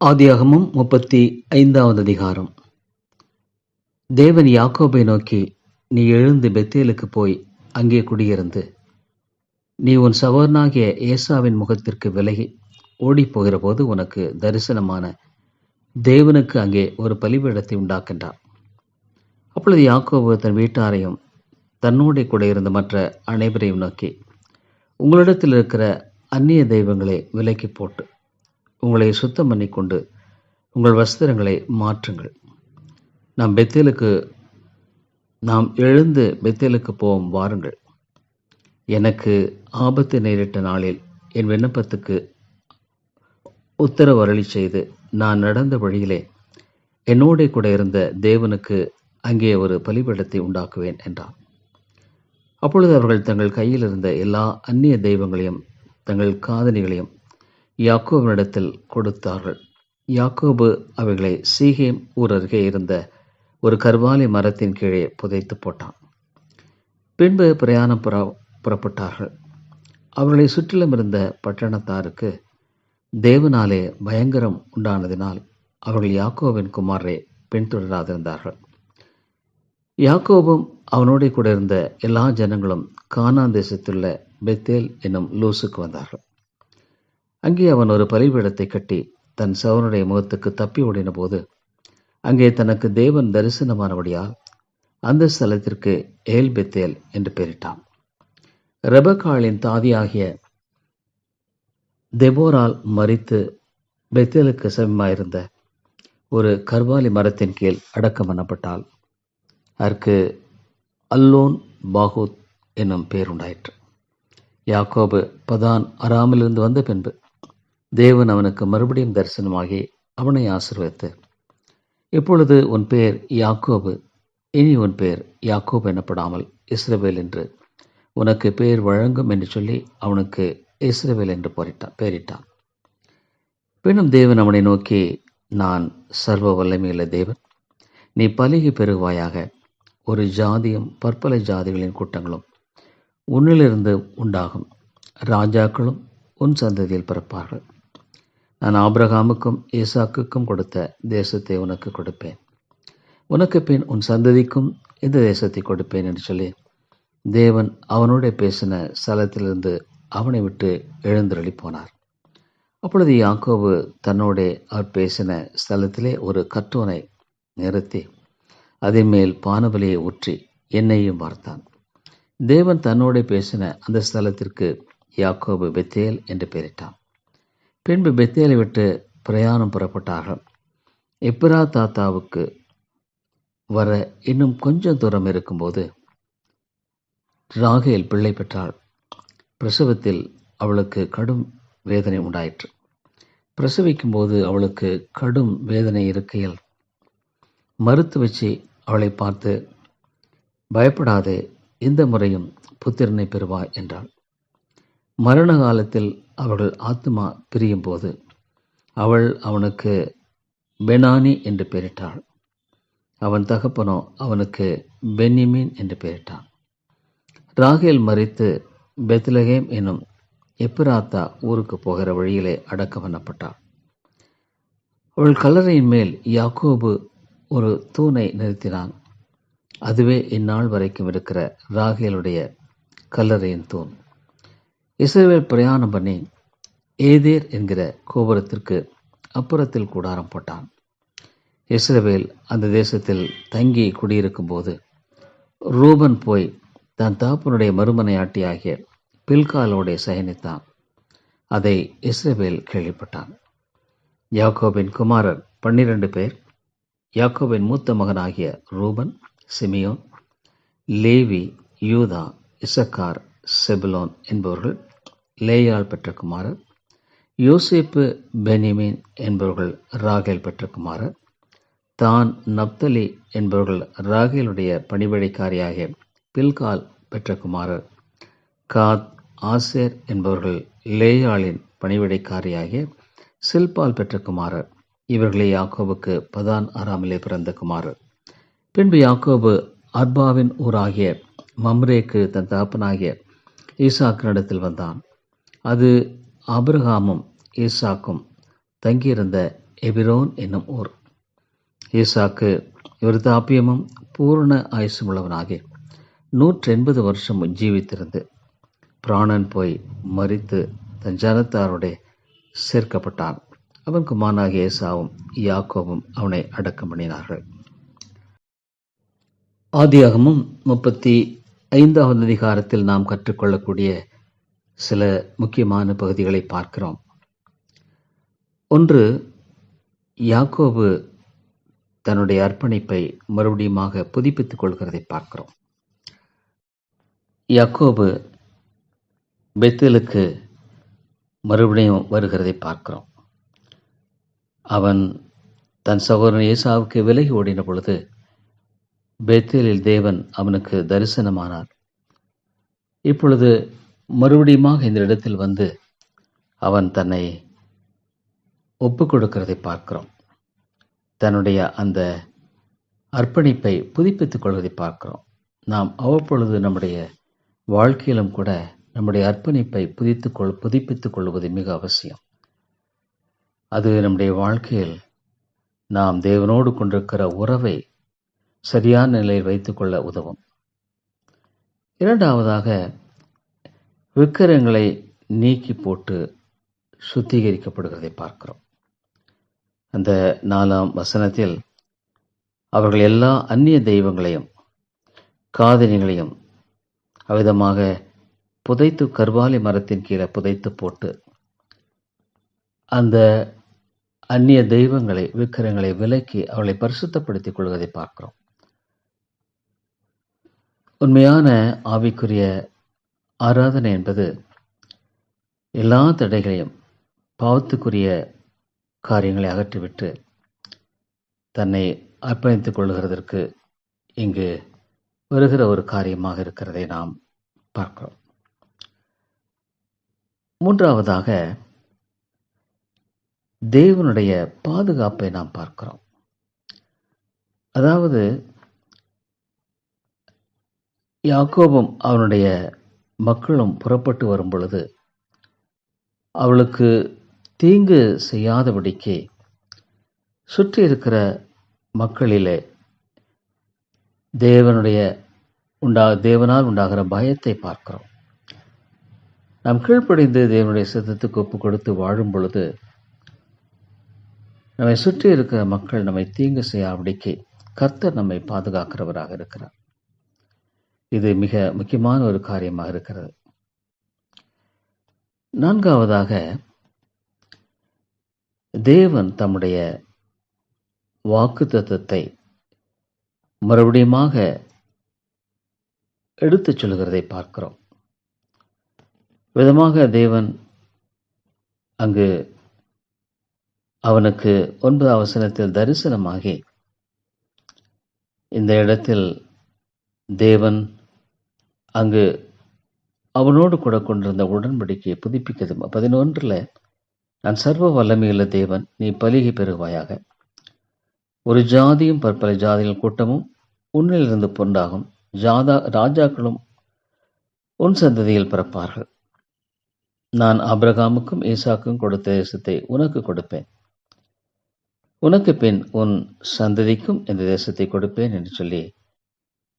ஆதியாகமும் முப்பத்தி ஐந்தாவது அதிகாரம். தேவன் யாக்கோபை நோக்கி நீ எழுந்து பெத்தேலுக்கு போய் அங்கே குடியிருந்து. நீ உன் சவர்னாகிய ஏசாவின் முகத்திற்கு விலகி ஓடிப் போகிறபோது உனக்கு தரிசனமான தேவனுக்கு அங்கே ஒரு பலிபீடத்தை உண்டாக்கின்றார். அப்பொழுது யாக்கோபு தன் வீட்டாரையும் தன்னோடே கூட இருந்த மற்ற அனைவரையும் நோக்கி உங்களிடத்தில் இருக்கிற அந்நிய தெய்வங்களை விலக்கி போட்டு உங்களை சுத்தம் பண்ணிக்கொண்டு உங்கள் வஸ்திரங்களை மாற்றுங்கள். நாம் பெத்தேலுக்கு நாம் எழுந்து பெத்தேலுக்கு போவோம் வாருங்கள். எனக்கு ஆபத்து நேரிட்ட நாளில் என் விண்ணப்பத்துக்கு உத்தரவு அருளி செய்து நான் நடந்த வழியிலே என்னோட கூட இருந்த தேவனுக்கு அங்கே ஒரு பலிபடத்தை உண்டாக்குவேன் என்றான் அப்பொழுது அவர்கள் தங்கள் கையில் இருந்த எல்லா அந்நிய தெய்வங்களையும் தங்கள் காதணிகளையும் யாக்கோபனிடத்தில் கொடுத்தார்கள். யாக்கோபு அவைகளை சீகேம் ஊர் அருகே இருந்த ஒரு கர்வாலி மரத்தின் கீழே புதைத்து போட்டான். பின்பு பிரயாணம் புற புறப்பட்டார்கள். அவர்களை சுற்றிலும் இருந்த பட்டணத்தாருக்கு தேவனாலே பயங்கரம் உண்டானதினால் அவர்கள் யாக்கோவின் குமாரை பின்தொடராதிருந்தார்கள். யாக்கோபும் அவனோட கூட இருந்த எல்லா ஜனங்களும் கானா தேசத்துள்ள பெத்தேல் என்னும் லூசுக்கு வந்தார்கள். அங்கே அவன் ஒரு பலிபீடத்தை கட்டி தன் சவனுடைய முகத்துக்கு தப்பி ஓடின போது அங்கே தனக்கு தேவன் தரிசனமானபடியால் அந்த ஸ்தலத்திற்கு ஏல் பெத்தேல் என்று பெயரிட்டான். ரெபக்காளின் தாதியாகிய தெபோரால் மறித்து பெத்தேலுக்கு சமயமாயிருந்த ஒரு கர்வாலி மரத்தின் கீழ் அடக்கம் பண்ணப்பட்டால் அதற்கு அல்லோன் பாகூத் என்னும் பெயர் உண்டாயிற்று. யாக்கோபு பதான் அராமிலிருந்து வந்த பின்பு தேவன் அவனுக்கு மறுபடியும் தரிசனமாகி அவனை ஆசிர்வதித்து இப்பொழுது உன் பெயர் யாக்கோபு. இனி உன் பெயர் யாக்கோபு எனப்படாமல் இஸ்ரவேல் என்று. உனக்கு பெயர் வழங்கும் என்று சொல்லி அவனுக்கு இஸ்ரவேல் என்று போரிட்டான் பெயரிட்டான். பின்னும் தேவன் அவனை நோக்கி நான் சர்வ வல்லமையுள்ள தேவன். நீ பலகி பெருகுவாயாக ஒரு ஜாதியும் பற்பல ஜாதிகளின் கூட்டங்களும் உன்னிலிருந்து உண்டாகும். ராஜாக்களும் உன் சந்ததியில் பிறப்பார்கள். நான் ஆபிரகாமுக்கும் ஈசாக்குக்கும் கொடுத்த தேசத்தை உனக்கு கொடுப்பேன். உனக்கு பின் உன் சந்ததிக்கும் இந்த தேசத்தை கொடுப்பேன் என்று சொல்லி தேவன் அவனோட பேசின ஸ்தலத்திலிருந்து அவனை விட்டு எழுந்தருளி போனார் அப்பொழுது யாக்கோபு தன்னோடே அவர் பேசின ஸ்தலத்திலே ஒரு கற்றோனை நிறுத்தி அதன் மேல் பானபலியை ஊற்றி என்னையும் பார்த்தான். தேவன் தன்னோட பேசின அந்த ஸ்தலத்திற்கு யாக்கோபு பெத்தேல் என்று பெயரிட்டான். பின்பு பெத்தேலை விட்டு பிரயாணம் புறப்பட்டார்கள். எப்ரா தாத்தாவுக்கு வர இன்னும் கொஞ்சம் தூரம் இருக்கும்போது ராகேல் பிள்ளை பெற்றாள். பிரசவத்தில் அவளுக்கு கடும் வேதனை உண்டாயிற்று. பிரசவிக்கும் போது அவளுக்கு கடும் வேதனை இருக்கையில் மறுத்து வச்சு அவளை பார்த்து பயப்படாதே இந்த முறையும் புத்திரனை பெறுவாய் என்றாள். மரண காலத்தில் அவர்கள் ஆத்மா பிரியும் போது அவள் அவனுக்கு பெனானி என்று பெயரிட்டாள். அவன் தகப்பனோ அவனுக்கு பென்னிமீன் என்று பெயரிட்டான். ராகேல் மறித்து பெத்லகேம் என்னும் எப்பிராத்தா ஊருக்கு போகிற வழியிலே அடக்கம் பண்ணப்பட்டாள். அவள் கல்லறையின் மேல் யாக்கோபு ஒரு தூணை நிறுத்தினான். அதுவே இந்நாள் வரைக்கும் இருக்கிற ராகேலுடைய கல்லறையின் தூண். இஸ்ரேல் பிரயாணம் பண்ணி ஏதேர் என்கிற கோபுரத்திற்கு அப்புறத்தில் கூடாரம் போட்டான். இஸ்ரேல் அந்த தேசத்தில் தங்கி குடியிருக்கும் போது ரூபன் போய் தன் தாப்பனுடைய மறுமனையாட்டியாகிய பில்காலோடைய சயனித்தான். அதை இஸ்ரேல் கேள்விப்பட்டான். யாக்கோபின் குமாரர் பன்னிரண்டு பேர் யாக்கோபின் மூத்த மகனாகிய Reuben Simeon Levi Judah Issachar Zebulun என்பவர்கள் லேயால் பெற்ற குமாரர் யோசேப்பு பெனிமின் என்பவர்கள் ராகேல் பெற்ற குமாரர் தான் நப்தலி என்பவர்கள் ராகேலுடைய பணிவடைக்காரியாகிய பில்கால் பெற்ற குமாரர் காத் ஆசேர் என்பவர்கள் லேயாளின் பணிவிடைக்காரியாகிய சில்பால் பெற்ற குமாரர் இவர்களே யாக்கோபுக்கு பதான் ஆறாமிலே பிறந்த குமாரர் பின்பு யாக்கோபு அர்பாவின் ஊராகிய மம்ரேக்கு தன் தகப்பனாகிய ஈசாக்கினிடத்தில் வந்தான். அது ஆபிரகாமும் ஈசாக்கும் தங்கியிருந்த எபிரோன் என்னும் ஊர். ஈசாக்கு விருத்தாப்பியமும் பூரண ஆயுசுமுள்ளவனாகி நூற்றி எண்பது வருஷம் ஜீவித்திருந்து பிராணன் போய் மறித்து தன் ஜனத்தாரோட சேர்க்கப்பட்டான். அவன் குமாரனாகிய ஏசாவும் யாக்கோவும் அவனை அடக்கம் பண்ணினார்கள் ஆதியாகமும் முப்பத்தி ஐந்தாவது அதிகாரத்தில் நாம் கற்றுக்கொள்ளக்கூடிய சில முக்கியமான பகுதிகளை பார்க்கிறோம். ஒன்று யாக்கோபு தன்னுடைய அர்ப்பணிப்பை மறுபடியுமாக புதுப்பித்துக் கொள்கிறதை பார்க்கிறோம். யாக்கோபு பெத்தேலுக்கு மறுபடியும் வருகிறதை பார்க்கிறோம். அவன் தன் சகோதரன் ஏசாவுக்கு விலகி ஓடின பொழுது பெத்தேலில் தேவன் அவனுக்கு தரிசனமானார். இப்பொழுது மறுபடியுமாக இந்த இடத்தில் வந்து அவன் தன்னை ஒப்புக் கொடுக்கிறதை பார்க்கிறோம். தன்னுடைய அந்த அர்ப்பணிப்பை புதுப்பித்துக் கொள்வதை பார்க்கிறோம். நாம் அவ்வப்பொழுது நம்முடைய வாழ்க்கையிலும் கூட நம்முடைய அர்ப்பணிப்பை புதித்துக் கொள் புதுப்பித்துக் கொள்வது மிக அவசியம். அது நம்முடைய வாழ்க்கையில் நாம் தேவனோடு கொண்டிருக்கிற உறவை சரியான நிலையில் வைத்துக்கொள்ள உதவும். இரண்டாவதாக விக்கிரங்களை நீக்கி போட்டு சுத்திகரிக்கப்படுகிறதை பார்க்கிறோம். அந்த நாலாம் வசனத்தில் அவர்கள் எல்லா அந்நிய தெய்வங்களையும் காதலிகளையும் அவ்விதமாக புதைத்து கர்வாலி மரத்தின் கீழே புதைத்து போட்டு அந்த அந்நிய தெய்வங்களை விக்கிரங்களை விலக்கி அவளை பரிசுத்தப்படுத்திக் கொள்வதை பார்க்கிறோம். உண்மையான ஆவிக்குரிய ஆராதனை என்பது எல்லா தடைகளையும் பாவத்துக்குரிய காரியங்களை அகற்றிவிட்டு தன்னை அர்ப்பணித்துக் கொள்கிறதற்கு இங்கு வருகிற ஒரு காரியமாக இருக்கிறதை நாம் பார்க்கிறோம். மூன்றாவதாக தேவனுடைய பாதுகாப்பை நாம் பார்க்கிறோம். அதாவது யாக்கோபம் அவனுடைய மக்களும் புறப்பட்டு வரும் பொழுது அவளுக்கு தீங்கு செய்யாதபடிக்கு சுற்றி இருக்கிற மக்களிலே தேவனுடைய உண்டா தேவனால் உண்டாகிற பயத்தை பார்க்கிறோம். நாம் கீழ்ப்படிந்து தேவனுடைய சித்தத்துக்கு ஒப்பு கொடுத்து வாழும் பொழுது நம்மை சுற்றி இருக்கிற மக்கள் நம்மை தீங்கு செய்யாதபடிக்கு கர்த்தர் நம்மை பாதுகாக்கிறவராக இருக்கிறார். இது மிக முக்கியமான ஒரு காரியமாக இருக்கிறது. நான்காவதாக தேவன் தம்முடைய வாக்கு தத்துவத்தை மறுபடியுமாக எடுத்துச் சொல்கிறதை பார்க்கிறோம். விதமாக தேவன் அங்கு அவனுக்கு ஒன்பது அவசரத்தில் தரிசனமாகி இந்த இடத்தில் தேவன் அங்கு அவனோடு கூட கொண்டிருந்த உடன்படிக்கையை புதுப்பிக்கிறது. பதினொன்றில் நான் சர்வ வல்லமையுள்ள தேவன் நீ பலிகை பெறுவாயாக. ஒரு ஜாதியும் பற்பல ஜாதிகள் கூட்டமும் உன்னிலிருந்து பொண்டாகும் ஜாதா ராஜாக்களும் உன் சந்ததியில் பிறப்பார்கள். நான் அப்ரகாமுக்கும் ஈசாக்கும் கொடுத்த தேசத்தை உனக்கு கொடுப்பேன். உனக்கு பின் உன் சந்ததிக்கும் இந்த தேசத்தை கொடுப்பேன் என்று சொல்லி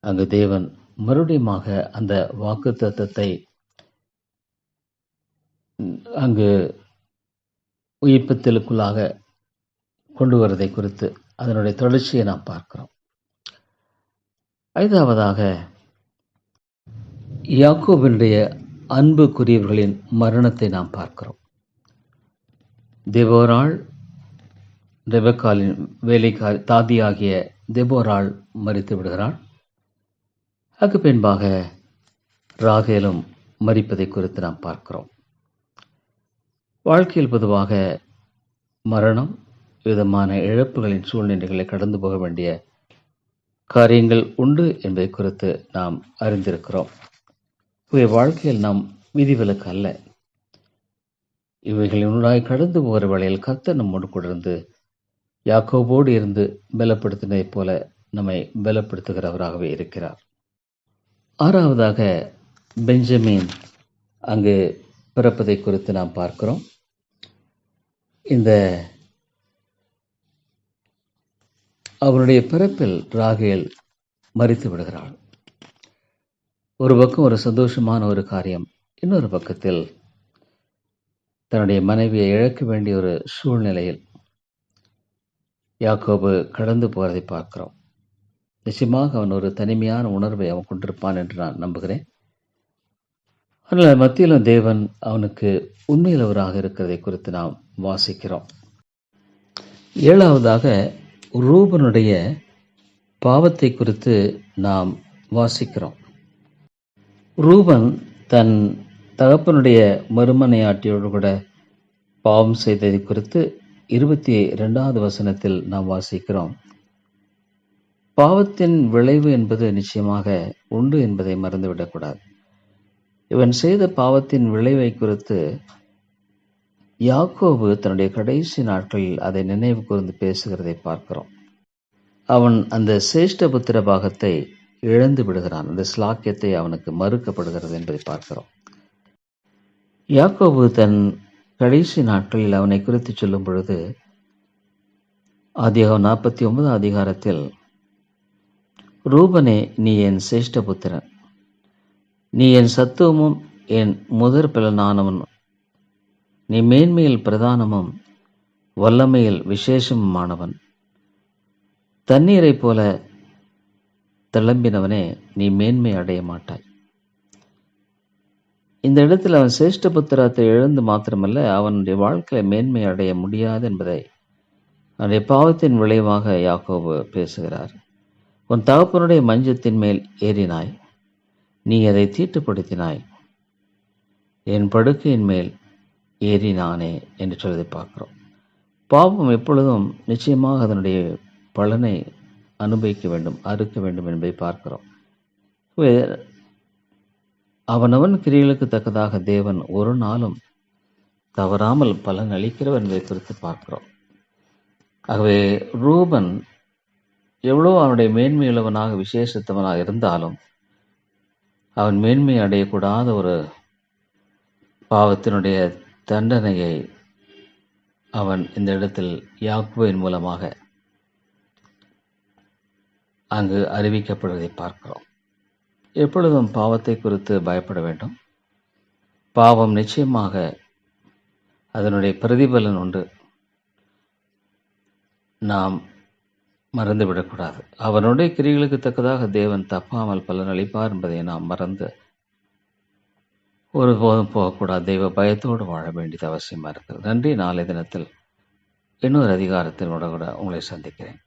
அங்கு தேவன் மறுபடியுமாக அந்த வாக்கு தத்துவத்தை அங்கு உயிர்ப்பத்திலுக்குள்ளாக கொண்டு வருவதை குறித்து அதனுடைய தொடர்ச்சியை நாம் பார்க்கிறோம். ஐந்தாவதாக யாக்கோபினுடைய அன்புக்குரியவர்களின் மரணத்தை நாம் பார்க்கிறோம். தேவோராள் ரெபக்காலின் வேலைக்காரி தாதியாகிய தெபோராள் மறித்து விடுகிறாள் அதுக்கு பின்பாக ராகேலும் மறிப்பதை குறித்து நாம் பார்க்கிறோம். வாழ்க்கையில் பொதுவாக மரணம் விதமான இழப்புகளின் சூழ்நிலைகளை கடந்து போக வேண்டிய காரியங்கள் உண்டு என்பதை குறித்து நாம் அறிந்திருக்கிறோம். இவை வாழ்க்கையில் நாம் விதிவிலக்கு அல்ல. இவைகளினுடாய் கடந்து போகிற வேளையில் கர்த்தர் நம்மோடு கூட இருந்து யாக்கோபோடு இருந்து பலப்படுத்தினதைப் போல நம்மை பலப்படுத்துகிறவராகவே இருக்கிறார். ஆறாவதாக பெஞ்சமின் அங்கு பிறப்பதை குறித்து நாம் பார்க்கிறோம். இந்த அவனுடைய பிறப்பில் ராகேல் மறித்து விடுகிறாள். ஒரு பக்கம் ஒரு சந்தோஷமான ஒரு காரியம் இன்னொரு பக்கத்தில் தன்னுடைய மனைவியை இழக்க வேண்டிய ஒரு சூழ்நிலையில் யாக்கோபு கடந்து போவதை பார்க்கிறோம். நிச்சயமாக அவன் ஒரு தனிமையான உணர்வை அவன் கொண்டிருப்பான் என்று நான் நம்புகிறேன். ஆனால் மத்தியிலும் தேவன் அவனுக்கு உண்மையிலவராக இருக்கிறதை குறித்து நாம் வாசிக்கிறோம். ஏழாவதாக ரூபனுடைய பாவத்தை குறித்து நாம் வாசிக்கிறோம். ரூபன் தன் தகப்பனுடைய மறுமனையாட்டியோடு கூட பாவம் செய்ததை குறித்து இருபத்தி ரெண்டாவது வசனத்தில் நாம் வாசிக்கிறோம். பாவத்தின் விளைவு என்பது நிச்சயமாக உண்டு என்பதை மறந்துவிடக்கூடாது. இவன் செய்த பாவத்தின் விளைவை குறித்து யாக்கோபு தன்னுடைய கடைசி நாட்களில் அதை நினைவு கூர்ந்து பேசுகிறதை பார்க்கிறோம். அவன் அந்த சேஷ்டபுத்திர பாகத்தை இழந்து விடுகிறான். அந்த ஸ்லாக்கியத்தை அவனுக்கு மறுக்கப்படுகிறது என்பதை பார்க்கிறோம். யாக்கோபு தன் கடைசி நாட்களில் அவனை குறித்து சொல்லும் பொழுது அதிகம் நாற்பத்தி ஒன்பதாம் அதிகாரத்தில் ரூபனே நீ என் சிரேஷ்ட புத்திரன். நீ என் சத்துவமும் என் முதற் பிளனானவன் நீ மேன்மையில் பிரதானமும் வல்லமையில் விசேஷமுமானவன். தண்ணீரைப் போல திளம்பினவனே நீ மேன்மை அடைய மாட்டாய். இந்த இடத்தில் அவன் சிரேஷ்ட புத்திரத்தை எழுந்து மாத்திரமல்ல அவனுடைய வாழ்க்கையில மேன்மை அடைய முடியாது என்பதை அவனுடைய பாவத்தின் விளைவாக யாக்கோபு பேசுகிறார். உன் தகப்பனுடைய மஞ்சத்தின் மேல் ஏறினாய். நீ அதை தீட்டுப்படுத்தினாய். என் படுக்கையின் மேல் ஏறினானே என்று சொல்லதை பார்க்கிறோம். பாவம் எப்பொழுதும் நிச்சயமாக அதனுடைய பலனை அனுபவிக்க வேண்டும் அறுக்க வேண்டும் என்பதை பார்க்கிறோம். அவனவன் கிரிகளுக்கு தக்கதாக தேவன் ஒரு நாளும் தவறாமல் பலன் அளிக்கிறவர் என்பதை குறித்து பார்க்கிறோம். ஆகவே ரூபன் எவ்வளோ அவனுடைய மேன்மையுள்ளவனாக விசேஷத்தவனாக இருந்தாலும் அவன் மேன்மை அடையக்கூடாத ஒரு பாவத்தினுடைய தண்டனையை அவன் இந்த இடத்தில் யாக்குவின் மூலமாக அங்கு அறிவிக்கப்படுவதை பார்க்கிறோம். எப்பொழுதும் பாவத்தை குறித்து பயப்பட வேண்டும். பாவம் நிச்சயமாக அதனுடைய பிரதிபலன் உண்டு. நாம் மறந்துவிடக்கூடாது. அவனுடைய கிரிகளுக்கு தக்கதாக தேவன் தப்பாமல் பலனளிப்பார் என்பதை நாம் மறந்து ஒருபோதும் போகக்கூடாது. தெய்வ பயத்தோடு வாழ வேண்டியது அவசியமாக இருக்கிறது. நன்றி. நாளை தினத்தில் இன்னொரு அதிகாரத்தினோட கூட உங்களை சந்திக்கிறேன்.